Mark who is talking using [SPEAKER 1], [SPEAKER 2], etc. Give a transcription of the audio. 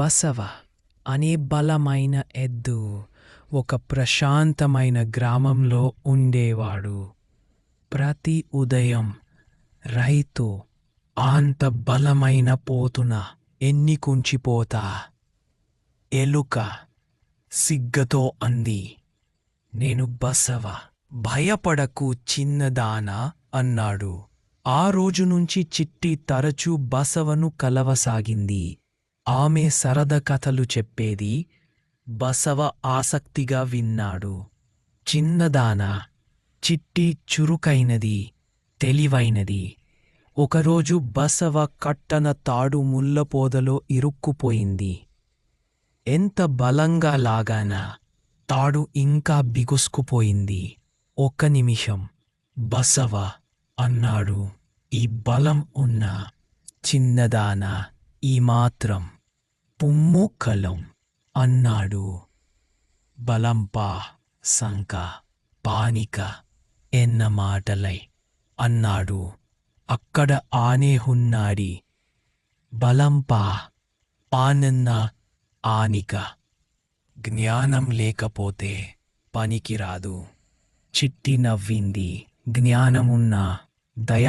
[SPEAKER 1] బసవ అనే బలమైన ఎద్దు ఒక ప్రశాంతమైన గ్రామంలో ఉండేవాడు. ప్రతి ఉదయం రైతు అంత బలమైన పోతున ఎన్నికుంచిపోతా ఎలుక సిగ్గతో అంది నేను బసవ భయపడకు చిన్నదానా అన్నాడు. ఆ రోజు నుంచి చిట్టి తరచూ బసవను కలవసాగింది. ఆమె సరద కథలు చెప్పేది బసవ ఆసక్తిగా విన్నాడు. చిన్నదానా చిట్టి చురుకైనది తెలివైనది. ఒకరోజు బసవ కట్టన తాడు ముల్లపోదలో ఇరుక్కుపోయింది. ఎంత బలంగా లాగానా తాడు ఇంకా బిగుసుకుపోయింది. ఒక్క నిమిషం బసవ అన్నాడు ఈ బలం ఉన్న చిన్నదానా ఈ మాత్రం పుమ్ముక్కలం అన్నాడు. బలంపా సంక పానిక ఎన్న మాటలై అన్నాడు. అక్కడ ఆనే ఉన్నాడి బలంపా ఆనన్న ఆనిక జ్ఞానం లేకపోతే పనికిరాదు. చిట్టి నవ్వింది జ్ఞానమున్న దయ